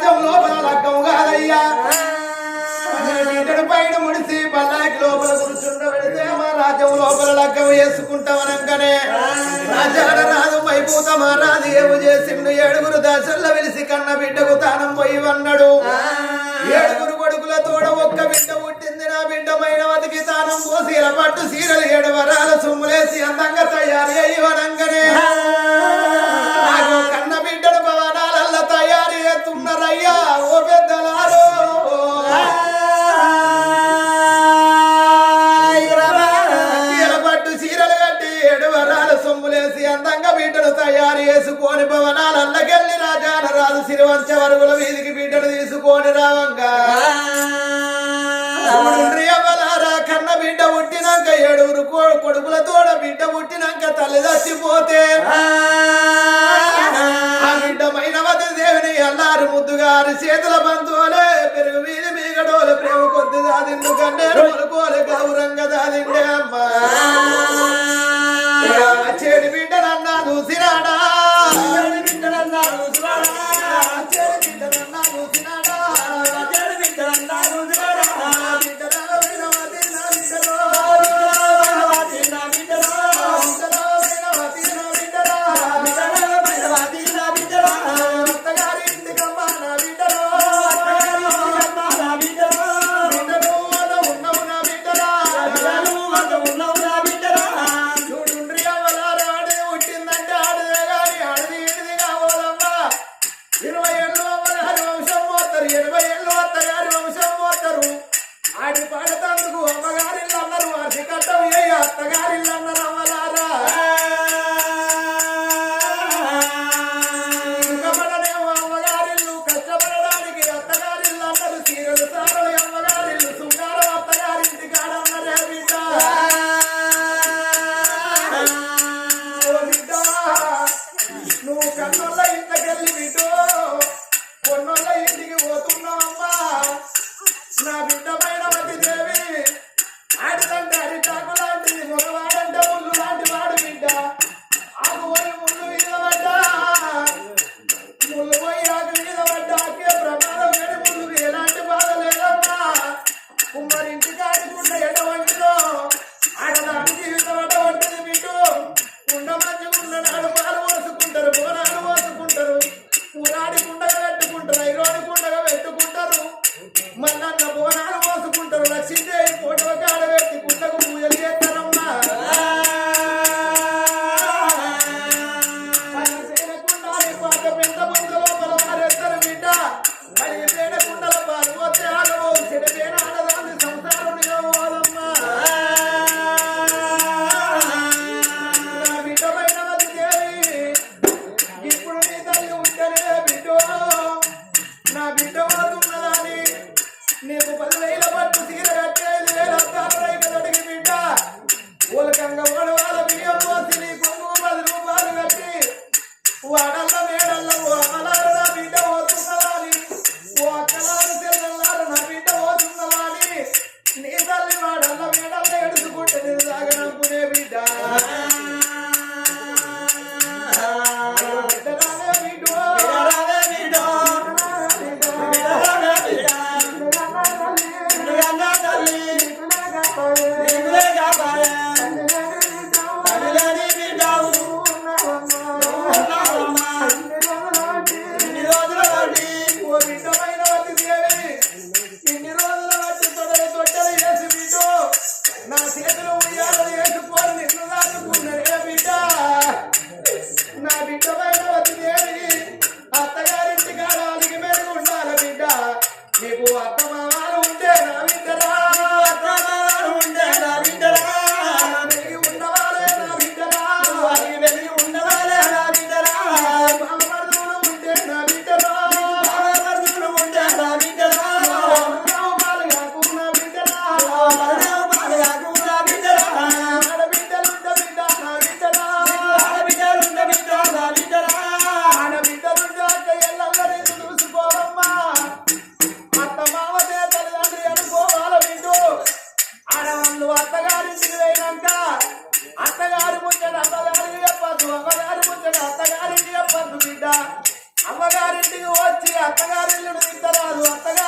సమాజం లోపల లగ్గం కాదయ్యా పైన ముడిసి బల్లాకి లోపల కూర్చుండ మా రాజ్యం లోపల లగ్గం వేసుకుంటామనగానే రాజాడ రాదు మైపోతామా రాదు ఏమి చేసిండు ఏడుగురు దశల్లో వెలిసి కన్న బిడ్డకు తానం పోయి అన్నాడు ఏడుగురు కొడుకుల తోడ ఒక్క బిడ్డ పుట్టింది. నా బిడ్డమైన వతికి తానం పోసీల పట్టు సీరలు ఏడవరాల సొమ్ములేసి అందంగా తయారు అయ్యి వనంగానే సిరివంశ వరుగుల వీధికి బిడ్డను తీసుకొని రావంగా. కన్న బిడ్డ పుట్టినాక ఏడుగురు కొడుకులతో బిడ్డ పుట్టినాక తల్లి చచ్చిపోతే. ఆ. బిడ్డ మైనవతి దేవిని అల్లారు ముద్దుగా అరి చేతుల బంధువులే పెరుగు వీధి మీగడోలు ప్రేమ కొద్ది దాదిండు కంటే కొనుకోలు గౌరంగా దాదిండే అమ్మ. చెడు బిడ్డ నన్నా అత్తగారు ఇల్లుడు విత్తరాదు అత్తగారు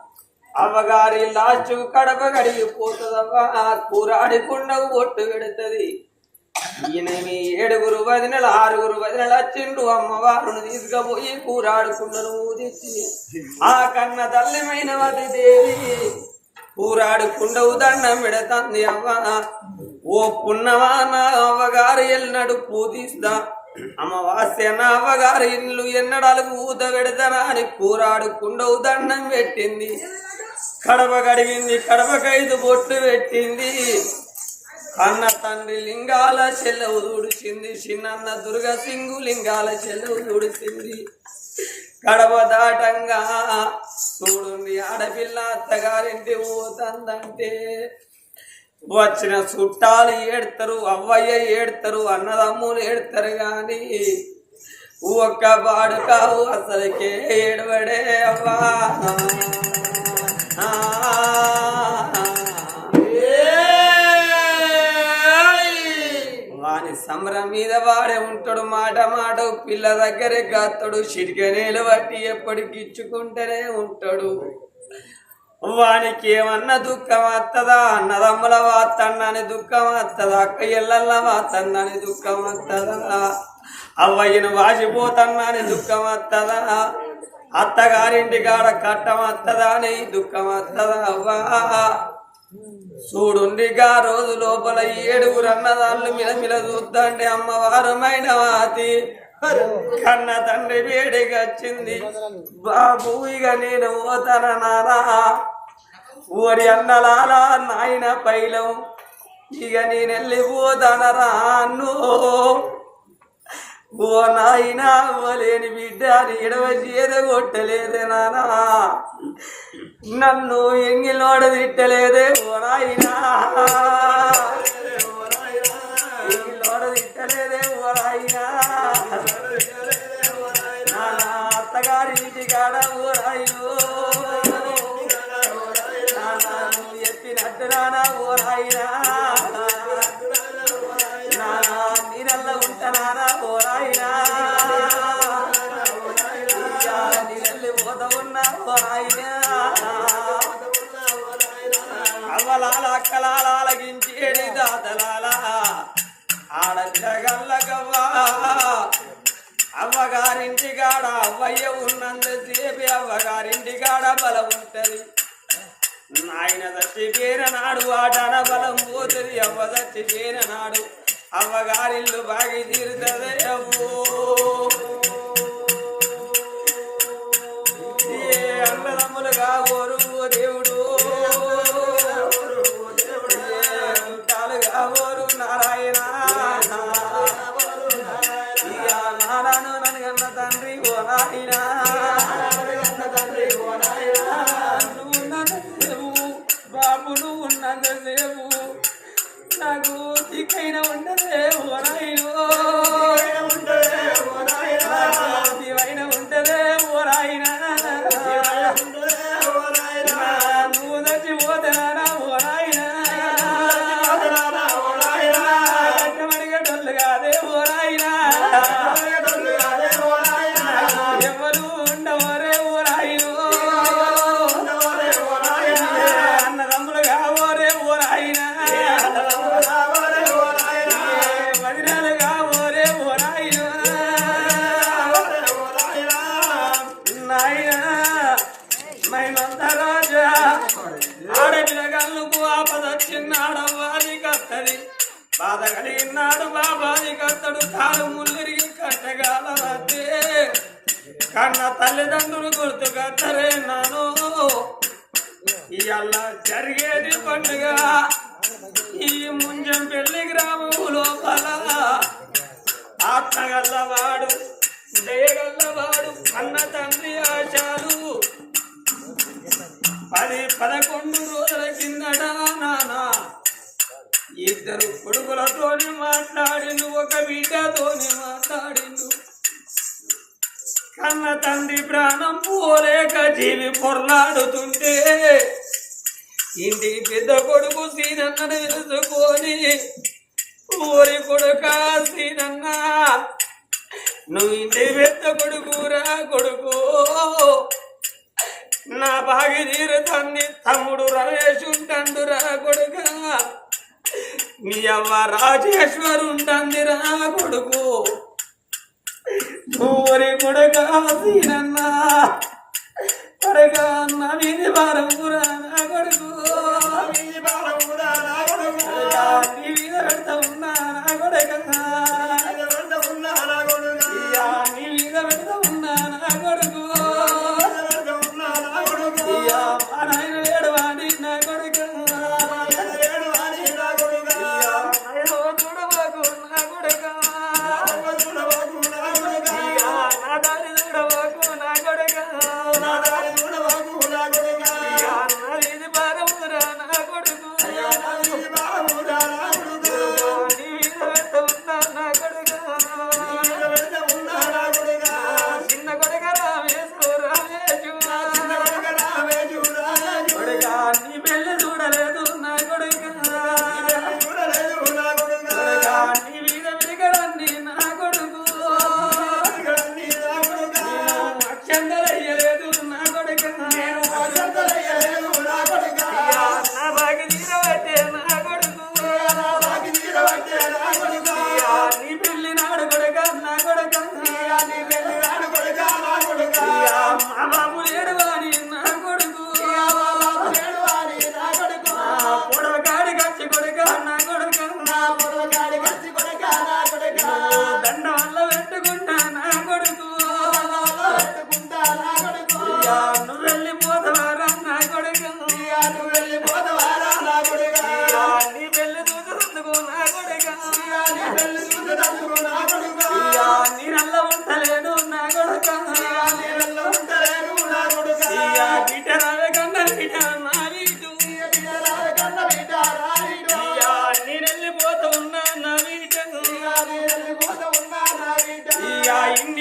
అవ్వగారి లాస్ట్ కడప కడిగిపోతుందవ్వా కూరాడికుండవు ఒట్టు పెడుతుంది. ఈయనేమి ఏడుగురు వదినలు ఆరుగురు వదినలు వచ్చిండు అమ్మవారును తీసుకుపోయి కూరాడుకుండను ఊదిచ్చి ఆ కన్న తల్లిమైన వది దేవి కూరాడుకుండవు దండం పెడతంది అవ్వ. ఓ పున్నవా నా అవ్వగారు ఎన్నడు పూతిస్తా అమ్మవాస్య నా అవ్వగారు ఇల్లు ఎన్నడాలకు ఊత పెడతానా అని కూరాడుకుండవు దండం పెట్టింది. కడప కడిగింది కడప కైదు బొట్లు పెట్టింది. అన్న తండ్రి లింగాల చెల్లవు దూడిచింది చిన్నన్న దుర్గ సింగు లింగాల చెల్లవు దూడిచింది కడప దాటంగా చూడుంది ఆడపిల్ల అత్తగారింటి పోతుందంటే వచ్చిన చుట్టాలు ఏడతారు అవ్వయ్య ఏడతారు అన్నదమ్ములు ఏడతారు గాని. ఒక్క పాడు కావు అసలుకే ఏడవడే అవ్వా. వాని సమరం మీద వాడే ఉంటాడు మాట మాట పిల్ల దగ్గరే కాస్తాడు చిరికనేలు బట్టి ఎప్పటికి ఇచ్చుకుంటూనే ఉంటాడు. వానికి ఏమన్నా దుఃఖం వస్తుందా అన్నదమ్ముల వాతన్నని దుఃఖం వస్తుందా అక్క ఎల్లల్ల వాతన్నని దుఃఖం వస్తుందా అవ్వయ్యను వాసిపోతన్నాని దుఃఖం వస్తుందా అత్తగారింటి కాడ కట్టం అత్తదా నీ దుఃఖం అత్తదా అవ్వా. చూడుండిగా రోజు లోపల ఏడుగురు అన్నదాళ్ళు మిలమిల చూద్దండి అమ్మవారు మైనవాతి. కన్న తండ్రి వేడిగా వచ్చింది. బాబు ఇక నేను పోతన ఓడి ఓరి అన్నలాలా నాయన పైలం. ఇక నేను వెళ్ళిపోతానరా అన్నో? ఓ నాయన అవ్వలేని బిడ్డ అని ఎడవ చేద కొట్టలేదే నానా. నన్ను ఎంగిలోడ తిట్టలేదే ఓ నాయనా. ఎంగిలోడ తిట్టలేదే ఓ నాయనా. నానా అత్తగారి ఇంటి కాడ ఓ రాయు నానా నువ్వు చెప్పినట్టు నానా ఓ రాయినా అవ్వలాల అక్కలాల అలగించేడి దాతలాల ఆడగల్లగవ్వా అవ్వగారింటి కాడ అవ్వయ్య ఉన్నంతసేపు అవ్వగారింటి కాడ బలం ఉంటది నాయన చచ్చిపోయిన నాడు ఆటన బలం పోతుంది అవ్వ పేరనాడు నాడు అమ్మగారిల్లు బాగి తీరుతుంది ఏ అన్నదమ్ములుగా కోరు దేవుడు దిక్కైన ఉండదే ఓ నాయనో ఇద్దరు కొడుకులతోనే మాట్లాడిను ఒక బిడ్డతోనే మాట్లాడిండు. కన్న తండ్రి ప్రాణం పోలేక జీవి పొర్లాడుతుంటే ఇంటి పెద్ద కొడుకు సీనన్నను తెలుసుకొని ఊరి కొడుక సీనన్న నువ్వు ఇంటి పెద్ద కొడుకురా కొడుకు. నా బాగి తీరు తమ్ముడు రమేష్ ఉంటండురా కొడుక. మీ అవ్వ రాజేశ్వరుండందిరా కొడుకు. నూరి కొడుక సీనన్నా కొడుక అన్న మీది భారంపురా నా కొడుకు. మీది భారంపురా నా కొడుకు. మీద இந்தியா இந்தியா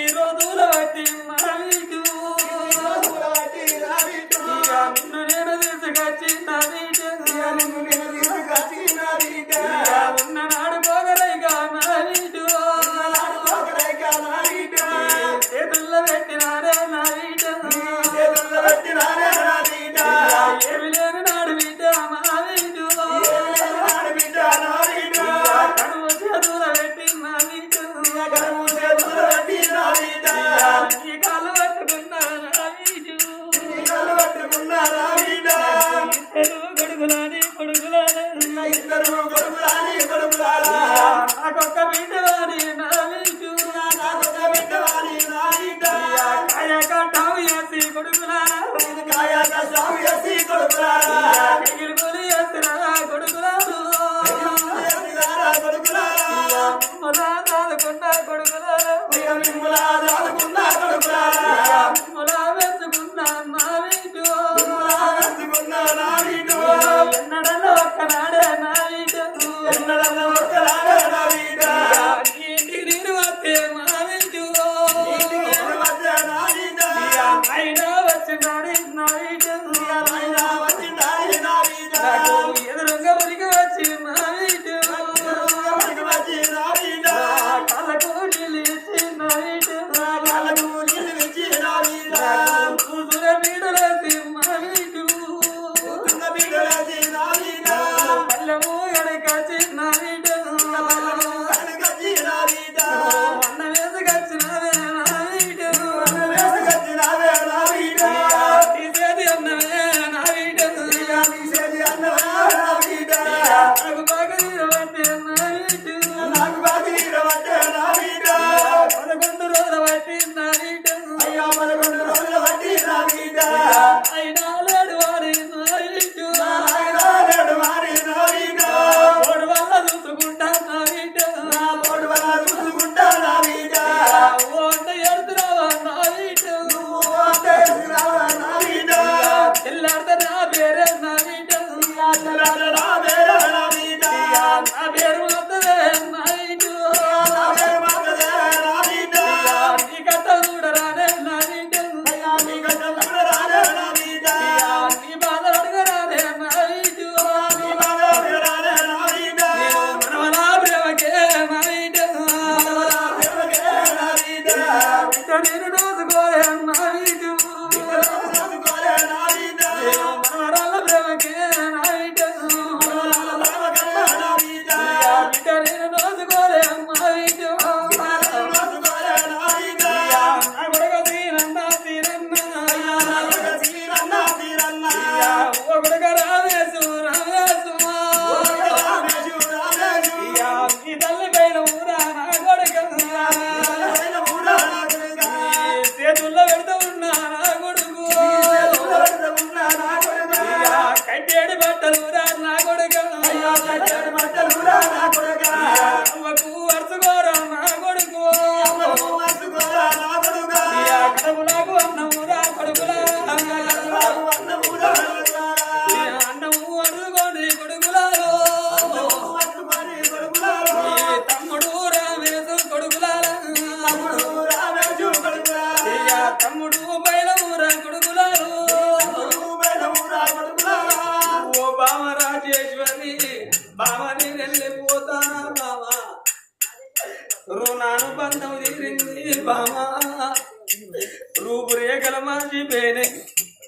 రూపురేఖల మర్చిపోయినే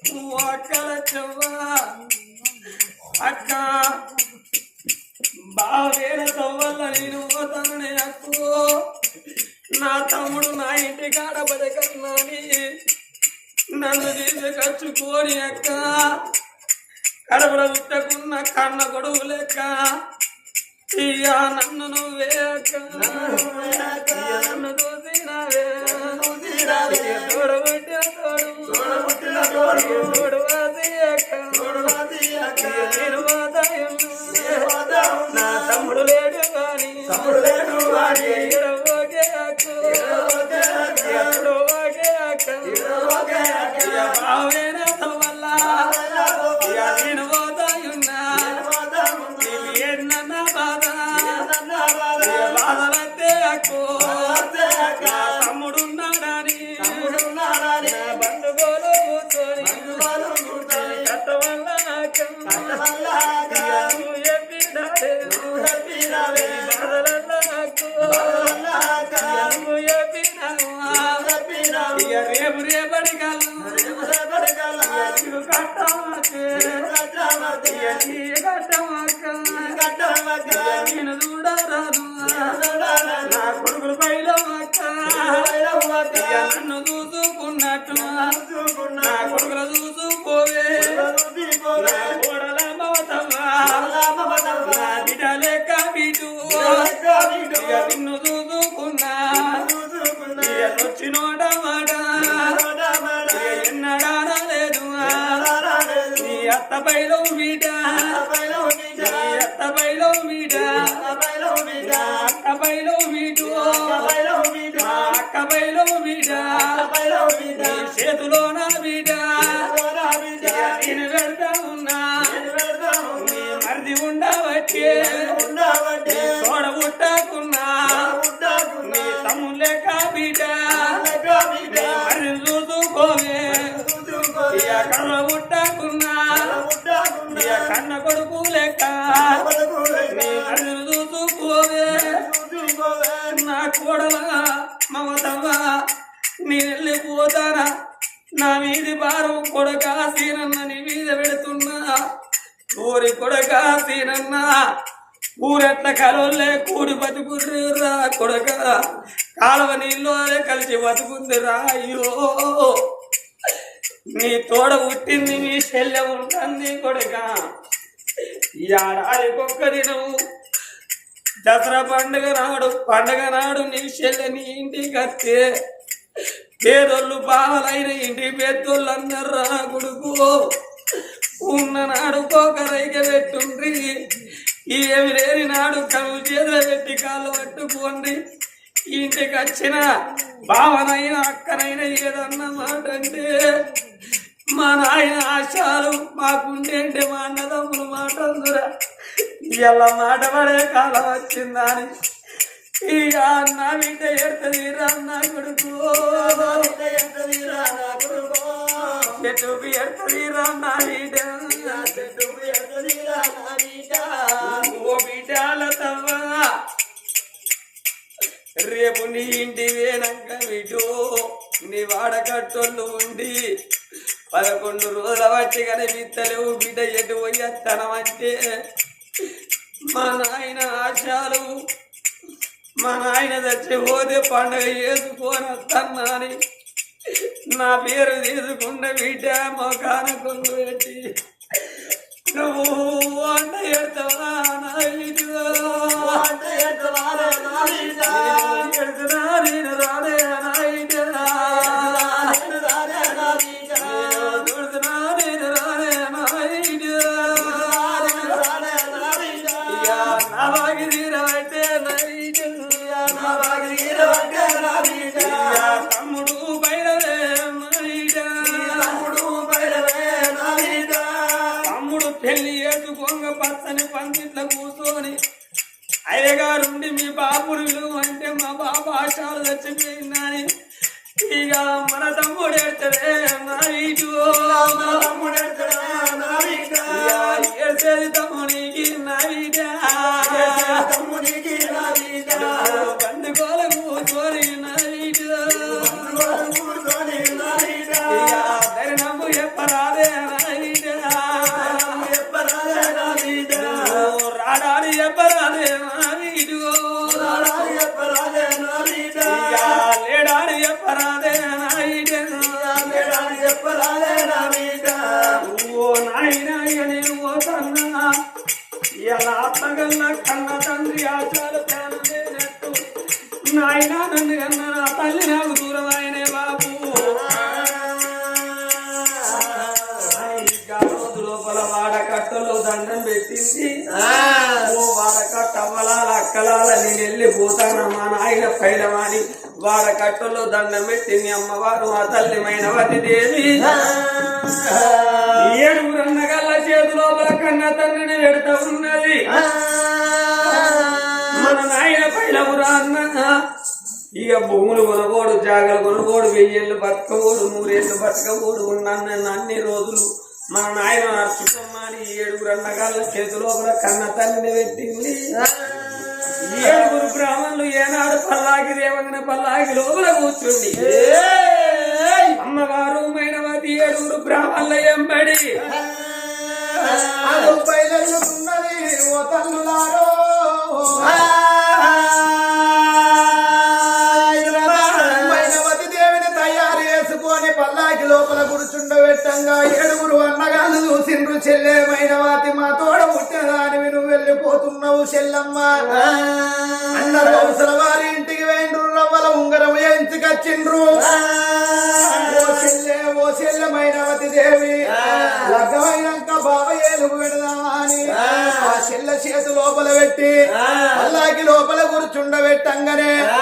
నువ్వు అక్కల చెవ్వా. అక్క బావేల తవ్వల్ల నేను పోతాననే అక్కో నా తమ్ముడు నా ఇంటి కాడ బతకన్నాని నన్ను తీసుకొచ్చుకోని అక్క. కడపడ ఉట్టకున్న కన్న కొడుకు లెక్క. ఇక నన్ను నువ్వే అక్క. నన్ను చూసినావే ఇక తోడబుట్టిన తోడు తోడు వాసి అక్క ఇక నేను పోతాయున్నా. నా తమ్ముడు లేడు ఇక్కడ ఓకే అక్క ఎప్పుడు ఓకే అక్క ఇక బావేనా నన్ను చూసుకున్నట్టు నా కొడుకులు చూసుకోవే. నా కోడల మమతవ్వా నా నిన్ను చూసుకున్నా. ఇక వచ్చినోడ మాట ఇక ఎన్నడాన లేదు. నీ అత్త పైలో బిడ్డ మమతవ్వ నీ నా మీది భారం కొడక సీనన్న నీ మీద పెడుతున్నా. ఊరి కొడక సీనన్న ఊరెట్ల కలవలే కూడి బతుకుర్రా కొడక. కాలువ నీళ్ళోనే కలిసి బతుకుందిరా అయ్యో. నీ తోడ పుట్టింది మీ చెల్లె ఉంటుంది కొడక. ఈ ఏడాదికొక్క దినం దసరా పండుగ నాడు పండుగ నాడు నీ చెల్లెని ఇంటికి వస్తే పేదోళ్ళు బావలైన ఇంటి పెద్దోళ్ళు రా కొడుకు. ఉన్న నాడు కోకరైక పెట్టుండ్రి. ఏమి లేని నాడు కళ్ళు చేతులు పెట్టి కాళ్ళు పట్టుకోండి ఇంటికి వచ్చిన భావనైనా అక్కనైనా ఏదన్నా మాట అంటే మా నాయన ఆశాలు మాకుండేంటి మా అన్నదమ్ములు మాట అందురా. ఇలా మాట పడే కాలం వచ్చిందని. ఇక అన్న బిడ్డ ఎడుతుంది రా నా కొడుకు. చెట్టుకు ఎడుతుంది రా నా బిడ్డ. ఓ బిడ్డాల తవ్వ. రేపు నీ ఇంటి వేనక విటో నీ వాడకట్టోళ్ళు ఉండి పదకొండు రోజుల బట్టి కనిపిస్తలేవు బిడ్డ ఎటు పోయేత్తనమంటే మా నాయన ఆశాలు మా నాయన చచ్చిపోతే పండగ చేసుకోనత్తన్నాని నా పేరు తీసుకున్న బిడ్డ మా కొంగు పెట్టి నువ్వు వంట ఎడతావా నేను వెళ్ళి పోతాను మా నాయన పైలవాణి. వాడకట్టలో దండం పెట్టింది అమ్మవారు మా తల్లి మైనవతి దేవి. ఏడుగురన్నగల్ల చేతిలో కన్న తండ్రిని పెడతా ఉన్నది. మన నాయన పైలవురా అన్న. ఇక భూములు కొనగోడు జాగలు కొనగోడు వెయ్యేళ్ళు బతకగోడు నూరేళ్ళు బతకగోడు ఉన్నాను అన్ని రోజులు మన నాయన నడుచుకోమని ఏడుగురు అన్నగాళ్ళ చేతిలో కన్న తల్లిని పెట్టింది. ఏడుగురు బ్రాహ్మణులు ఏనాడు పల్లాకి దేవంగన పల్లాకి లోపల కూర్చుండి అమ్మవారు మైనవతి ఏడుగురు బ్రాహ్మణుల ఎంబడి. బయలున్నది ఓ తల్లులారో. కూర్చుండబెట్టంగా ఏడుగురు అన్నగాళ్ళు చూసిండ్రు. చెల్లె మైనవతి మా తోడ పుట్టినదానివి నువ్వు వెళ్ళిపోతున్నావు చెల్లమ్మ. అన్నారు అవసర వారి ఇంటికి వేండ్రు రవ్వల ఉంగరం ఎంచుకొచ్చిండ్రు ఓ చెల్లె ఓ చెల్లె మైనవతి దేవి. లగ్గమైనాక బావ ఏలుగు పెడదామా అని ఆ. చెల్ల చేతు లోపల పెట్టి అల్లాకి లోపల కూర్చుండబెట్టంగానే ఆ.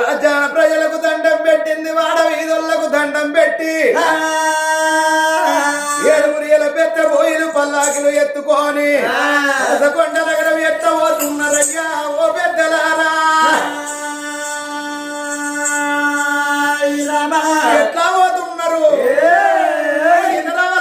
రాజ్యాన ప్రజలకు దండం పెట్టింది వాడ వీధులకు దండం పెట్టి. పల్లాకిలు ఎత్తుకొని కొండ నగరం ఎత్తబోతున్నారయ్యా ఓ పెద్దలారా. ఎట్లా పోతున్నారు? ఇంద్రవ